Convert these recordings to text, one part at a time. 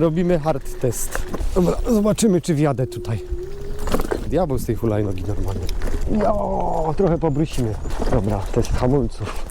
robimy hard test. Dobra, zobaczymy czy wjadę tutaj. Diabeł z tej hulajnogi normalnie. Jo, trochę pobrysimy. Dobra, test hamulców.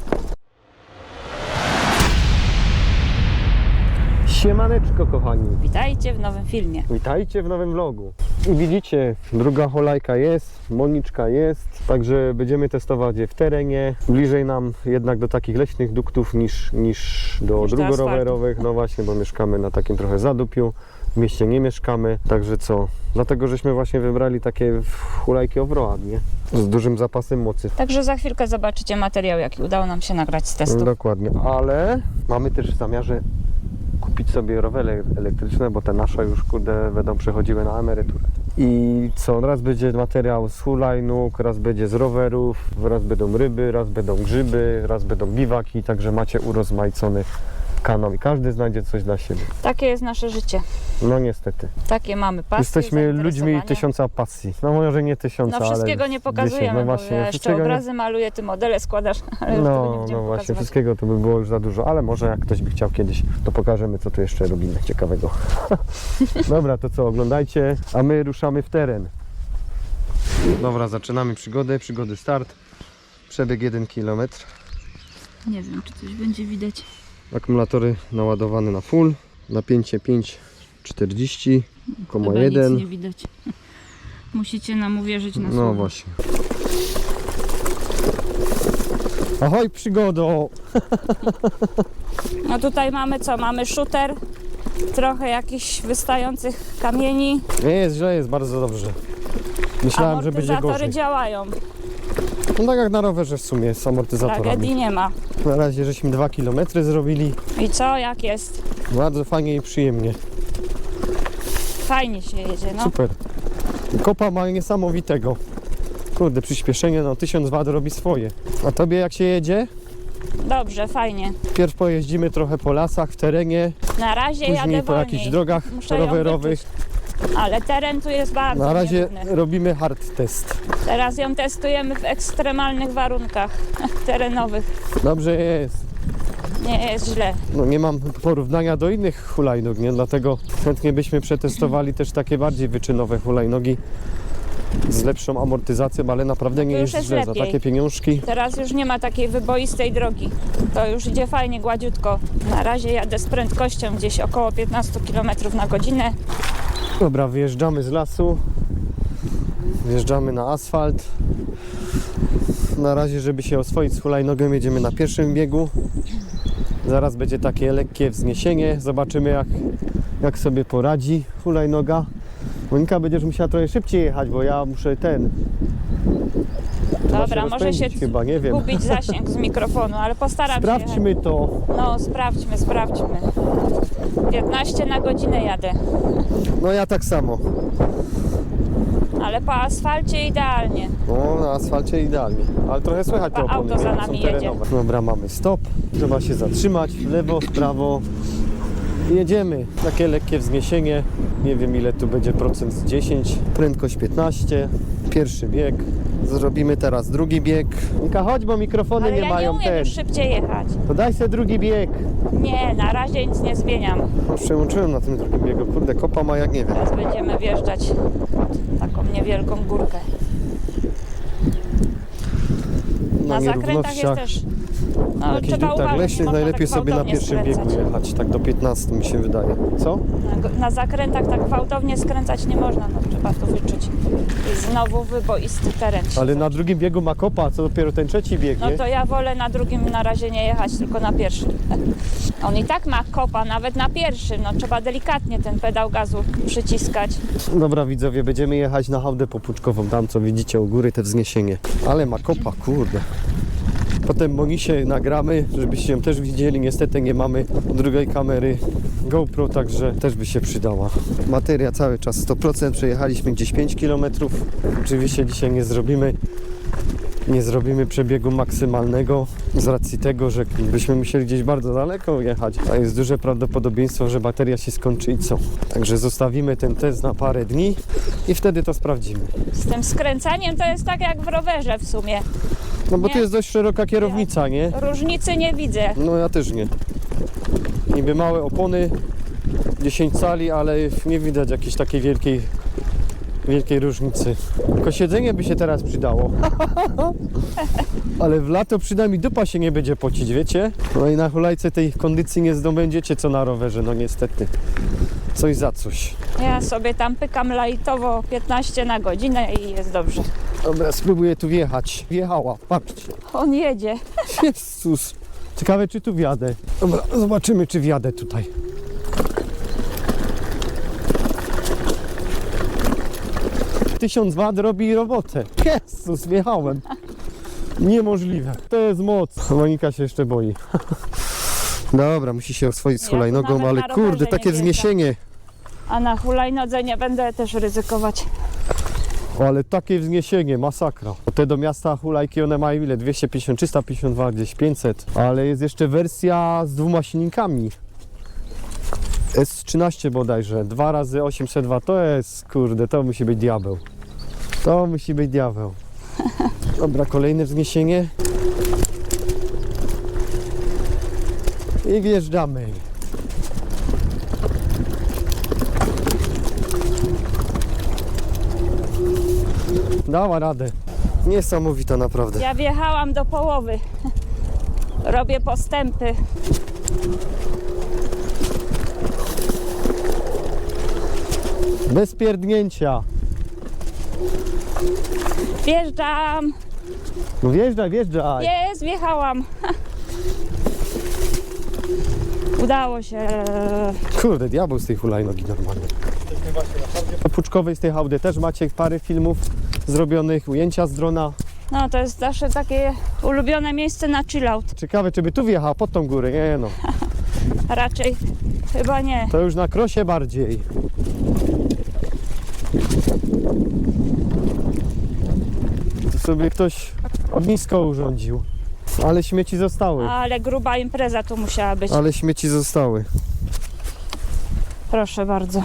Siemaneczko kochani. Witajcie w nowym filmie. Witajcie w nowym vlogu. I widzicie, druga holajka jest, Moniczka jest, także będziemy testować je w terenie. Bliżej nam jednak do takich leśnych duktów niż, niż do Niż drugorowerowych. No właśnie, bo mieszkamy na takim trochę zadupiu. W mieście nie mieszkamy, także co? Dlatego żeśmy właśnie wybrali takie hulajki off-road, nie? Z dużym zapasem mocy. Także za chwilkę zobaczycie materiał, jaki udało nam się nagrać z testu. Dokładnie, ale mamy też w zamiarze kupić sobie rowery elektryczne, bo te nasze już kurde będą przechodziły na emeryturę. I co, raz będzie materiał z hulajnóg, raz będzie z rowerów, raz będą ryby, raz będą grzyby, raz będą biwaki, także macie urozmaicony kanał i każdy znajdzie coś dla siebie. Takie jest nasze życie. No niestety. Takie mamy pasje, Jesteśmy ludźmi tysiąca pasji. No może nie tysiąca, No wszystkiego ale nie pokazujemy, dziesięć. no bo właśnie, ja jeszcze wszystkiego nie- obrazy maluję, ty modele składasz, ale No, no właśnie, wszystkiego to by było już za dużo, ale może jak ktoś by chciał kiedyś, to pokażemy, co tu jeszcze robimy ciekawego. Dobra, to co, oglądajcie, a my ruszamy w teren. Dobra, zaczynamy przygodę, przygody start. Przebieg 1 km. Nie wiem, czy coś będzie widać. Akumulatory naładowane na full. Napięcie 5,40, Chyba 1. nic nie widać. Musicie nam uwierzyć na No słowo. właśnie. Ahoj przygodo! No tutaj mamy co? Mamy shooter, trochę jakichś wystających kamieni. Nie jest źle, jest bardzo dobrze. Myślałem, że będzie Amortyzatory gorzej. działają. No tak jak na rowerze w sumie z amortyzatorami. Tragedii nie ma. Na razie żeśmy 2 km zrobili. I co? Jak jest? Bardzo fajnie i przyjemnie. Fajnie się jedzie, no. Super. Kopa ma niesamowitego. Kurde, przyspieszenie no 1000 W robi swoje. A tobie jak się jedzie? Dobrze, fajnie. Pierw pojeździmy trochę po lasach, w terenie, Na razie później jadę po wolniej. jakichś drogach Muszę ją rowerowych. wyczuć. Ale teren tu jest bardzo Na razie nierówny. robimy hard test. Teraz ją testujemy w ekstremalnych warunkach terenowych. Dobrze jest. Nie jest źle. No nie mam porównania do innych hulajnóg, nie? Dlatego chętnie byśmy przetestowali też takie bardziej wyczynowe hulajnogi z lepszą amortyzacją, ale naprawdę nie to już jest jest źle. Za lepiej. takie pieniążki Teraz już nie ma takiej wyboistej drogi. To już idzie fajnie, gładziutko. Na razie jadę z prędkością gdzieś około 15 km na godzinę. Dobra, wyjeżdżamy z lasu. Wjeżdżamy na asfalt. Na razie, żeby się oswoić z hulajnogą, jedziemy na pierwszym biegu. Zaraz będzie takie lekkie wzniesienie. Zobaczymy, jak, jak sobie poradzi hulajnoga. Monika, będziesz musiała trochę szybciej jechać, bo ja muszę ten. Dobra, może się rozpędzić chyba, nie wiem. gubić zasięg z mikrofonu, ale postaram się. Sprawdźmy to. No, sprawdźmy, sprawdźmy. 15 na godzinę jadę, No ja tak samo. ale po asfalcie idealnie. No, na asfalcie idealnie. Ale trochę słychać te Chyba opony, auto za nie? nami Są jedzie. terenowe. Dobra, mamy stop. Trzeba się zatrzymać w lewo, w prawo. I jedziemy. Takie lekkie wzniesienie. Nie wiem ile tu będzie procent z 10. Prędkość 15. Pierwszy bieg. Zrobimy teraz drugi bieg. Mika, chodź, bo mikrofony Ale nie ja nie mają umiem ten. już szybciej jechać. To daj sobie drugi bieg. Nie, na razie nic nie zmieniam. No, Przełączyłem na tym drugim biegu. Kurde, kopa ma jak nie wiem. Teraz będziemy wjeżdżać pod taką niewielką górkę. Na Na zakrętach jest też. No, jakichś trzeba druktach uważać, można najlepiej tak sobie na gwałtownie pierwszym biegu skręcać. jechać. Tak do 15 mi się wydaje. Co? Na, na zakrętach tak gwałtownie skręcać nie można, no trzeba to wyczuć. I znowu wyboisty teren. się Ale na drugim biegu ma kopa, co dopiero ten trzeci bieg, No nie? to ja wolę na drugim na razie nie jechać, tylko na pierwszym. On i tak ma kopa, nawet na pierwszym. No trzeba delikatnie ten pedał gazu przyciskać. Dobra widzowie, będziemy jechać na hałdę popuczkową, tam co widzicie u góry te wzniesienie. Ale ma kopa, kurde. Potem Monisie nagramy, żebyście ją też widzieli. Niestety nie mamy drugiej kamery GoPro, także też by się przydała. Materia cały czas 100%, przejechaliśmy gdzieś 5 km. Oczywiście dzisiaj nie zrobimy nie zrobimy przebiegu maksymalnego z racji tego, że byśmy musieli gdzieś bardzo daleko jechać, a jest duże prawdopodobieństwo, że bateria się skończy i co. Także zostawimy ten test na parę dni i wtedy to sprawdzimy. Z tym skręcaniem to jest tak jak w rowerze w sumie. No bo Nie? tu jest dość szeroka kierownica, nie? Różnicy nie widzę. No ja też nie. Niby małe opony, 10 cali, ale nie widać jakiejś takiej wielkiej, wielkiej różnicy. Tylko siedzenie by się teraz przydało. ale w lato przynajmniej dupa się nie będzie pocić, wiecie? No i na hulajce tej kondycji nie zdobędziecie co na rowerze, no niestety. Coś za coś. Ja sobie tam pykam lajtowo 15 na godzinę i jest dobrze. Dobra, spróbuję tu wjechać. Wjechała, patrzcie. On jedzie. Jezus. Ciekawe, czy tu wjadę. Dobra, zobaczymy, czy wjadę tutaj. Tysiąc wad robi robotę. Jezus, wjechałem. Niemożliwe. To jest moc. Monika się jeszcze boi. Dobra, musi się oswoić z Ja hulajnogą, nawet ale na rowerze kurde, nie takie wjeżdżam. wzniesienie. A na hulajnodze nie będę też ryzykować. O, ale takie wzniesienie, masakra. Te do miasta hulajki, one mają ile? 250, 352, gdzieś 500. Ale jest jeszcze wersja z dwoma silnikami. S13 bodajże, 2 razy 802 to jest, kurde, to musi być diabeł. To musi być diabeł. Dobra, kolejne wzniesienie. I wjeżdżamy. Dała radę. Niesamowita naprawdę. Ja wjechałam do połowy. Robię postępy. Bez pierdnięcia. Wjeżdżam. No wjeżdżaj, wjeżdżaj. Jest, wjechałam. Udało się. Kurde, diabeł z tej hulajnogi normalnie. Na Puczkowej z tej hałdy też macie parę filmów zrobionych, ujęcia z drona. No to jest nasze takie ulubione miejsce na chillout. Ciekawe, czy by tu wjechała pod tą górę. Nie no, Raczej chyba nie. to już na krosie bardziej. Tu sobie ktoś ognisko urządził. Ale śmieci zostały. Ale gruba impreza tu musiała być. Ale śmieci zostały. Proszę bardzo.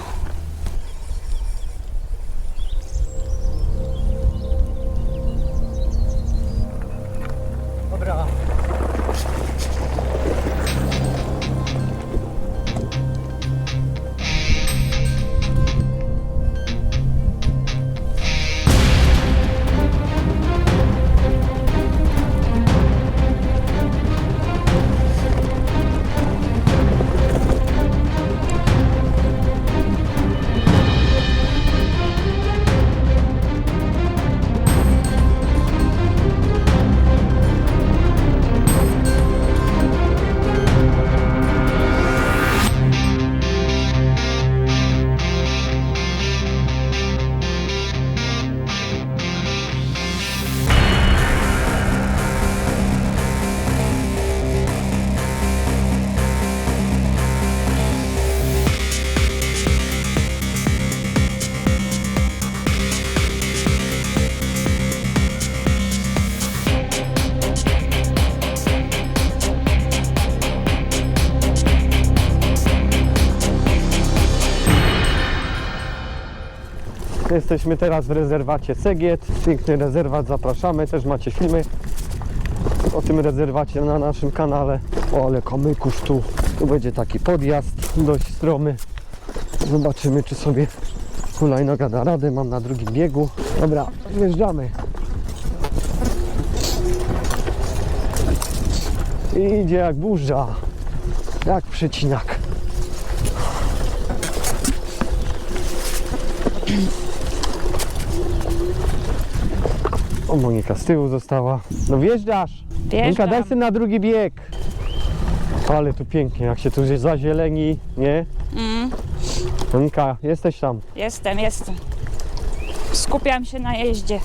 Jesteśmy teraz w rezerwacie Segiet. Piękny rezerwat, zapraszamy. Też macie filmy o tym rezerwacie na naszym kanale. O, ale kamyków tu. Tu będzie taki podjazd dość stromy. Zobaczymy, czy sobie hulajnoga da radę. Mam na drugim biegu. Dobra, wjeżdżamy. I idzie jak burza. Jak przecinak. O, Monika z tyłu została. No wjeżdżasz. Monika, Wjeżdżam. daj sobie na drugi bieg. Ale tu pięknie, jak się tu zazieleni, nie? Mm, Monika, jesteś tam. jestem, jestem. Skupiam się na jeździe.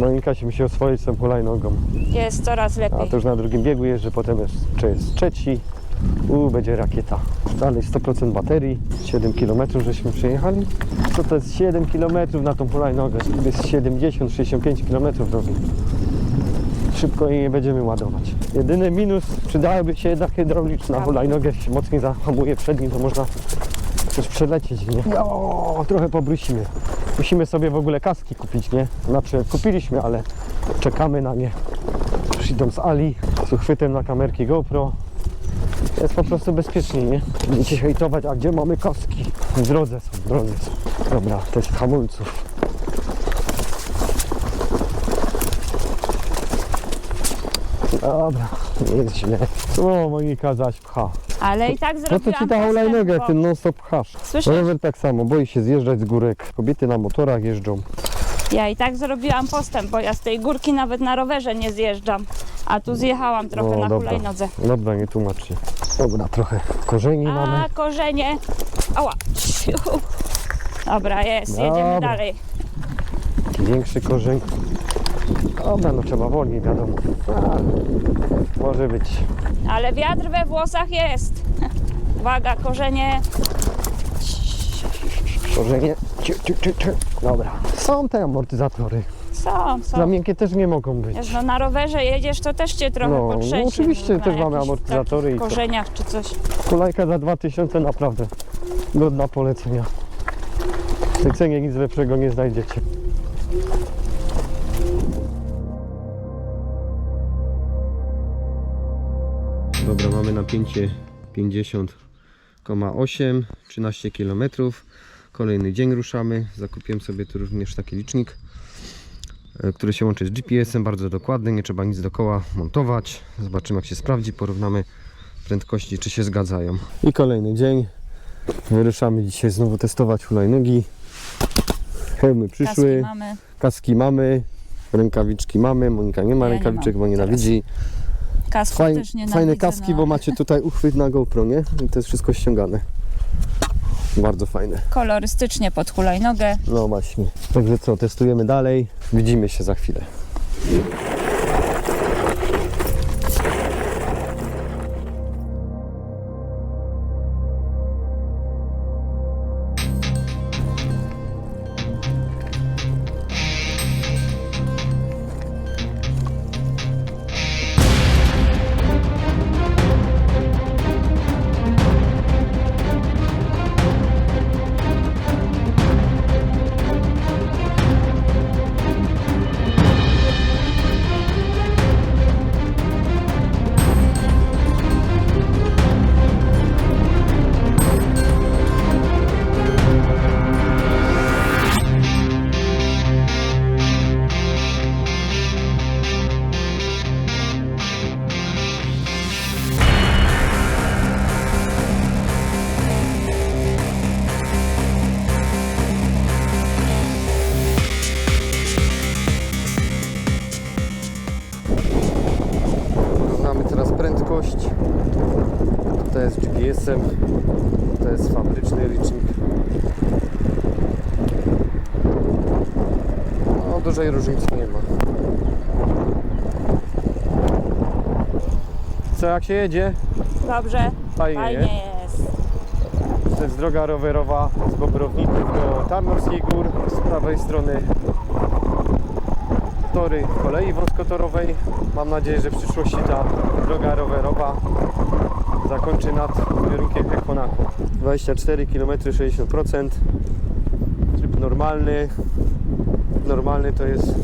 Monika się musi oswoić z tą hulajnogą. Jest coraz A lepiej. to już na drugim biegu jeżdżę, potem jest, czy jest trzeci. U, będzie rakieta. Dalej 100% baterii. 7 km żeśmy przejechali. Co to jest 7 km na tą hulajnogę? To jest 70-65 km robi. Szybko jej nie będziemy ładować. Jedyny minus, przydałaby się jednak hydrauliczna hulajnogę. Jak się mocniej zahamuje przed nim, to można też przelecieć, nie? O, trochę pobrusimy. Musimy sobie w ogóle kaski kupić, nie? Znaczy kupiliśmy, ale czekamy na nie. Przyjdą z Ali z uchwytem na kamerki GoPro. Jest po prostu bezpieczniej, nie? Będziecie hejtować, a gdzie mamy kaski? W drodze są, w drodze są. Dobra, test hamulców. Dobra, nie jest źle. O, Monika zaś pcha. Ale i tak No zrobiłam to ci ta hulajnogę, bo- ty non stop pchasz. Słyszysz? Rower tak samo, boi się zjeżdżać z górek. Kobiety na motorach jeżdżą. Ja i tak zrobiłam postęp, bo ja z tej górki nawet na rowerze nie zjeżdżam. A tu zjechałam trochę O, na dobra. hulajnodze. Dobra, nie tłumacz się. Dobra, trochę korzeni mamy. A korzenie. Ała. Dobra, jest, jedziemy Dobra. dalej. Większy korzeń. Dobra, no trzeba wolniej, wiadomo. A, może być. Ale wiatr we włosach jest. Uwaga, korzenie. Korzenie. Ciu, ciu, ciu, ciu. Dobra. Są te amortyzatory. Są, Za są. miękkie też nie mogą być. Wiesz, no na rowerze jedziesz, to też cię trochę No, no potrzęsie. oczywiście na też mamy jakichś amortyzatory takich i to. korzeniach czy coś. Kulajka za 2000 naprawdę godna polecenia. W tej cenie nic lepszego nie znajdziecie. Dobra, mamy napięcie 50,8 13 km. Kolejny dzień ruszamy. Zakupiłem sobie tu również taki licznik, który się łączy z GPS-em, bardzo dokładny, nie trzeba nic dookoła montować. Zobaczymy jak się sprawdzi, porównamy prędkości, czy się zgadzają. I kolejny dzień. Wyruszamy dzisiaj znowu testować hulajnogi. Hełmy Kaski przyszły, mamy. kaski mamy, rękawiczki mamy. Monika nie ma Ja nie rękawiczek, mam bo nienawidzi. Kasków też nie fajne kaski, bo macie tutaj uchwyt na GoPro, nie? I to jest wszystko ściągane. Bardzo fajne. Kolorystycznie pod hulajnogę. No właśnie. Także co, testujemy dalej. Widzimy się za chwilę. GPS-em. To jest fabryczny licznik. No, dużej różnicy nie ma. Co, jak się jedzie? Dobrze. Fajnie, Fajnie nie? jest. To jest droga rowerowa z Bobrowników do Tarnowskiej Gór. Z prawej strony tory kolei wąskotorowej. Mam nadzieję, że w przyszłości ta droga rowerowa zakończy nad kierunkiem Ekonaku. 24 km 60%. Tryb normalny. Normalny to jest,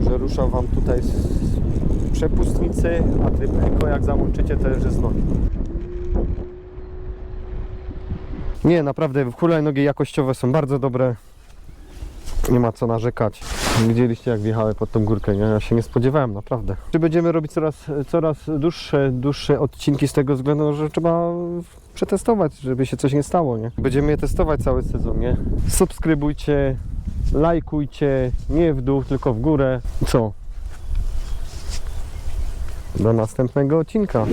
że rusza Wam tutaj z przepustnicy, a tryb Eko jak zamączycie to już jest nogi. Nie, naprawdę hulajnogi jakościowe są bardzo dobre. Nie ma co narzekać. Widzieliście jak wjechałem pod tą górkę, nie? Ja się nie spodziewałem, naprawdę. Czy będziemy robić coraz, coraz dłuższe, dłuższe odcinki z tego względu, że trzeba przetestować, żeby się coś nie stało, nie? Będziemy je testować cały sezon, nie? Subskrybujcie, lajkujcie, nie w dół, tylko w górę. Co? Do następnego odcinka.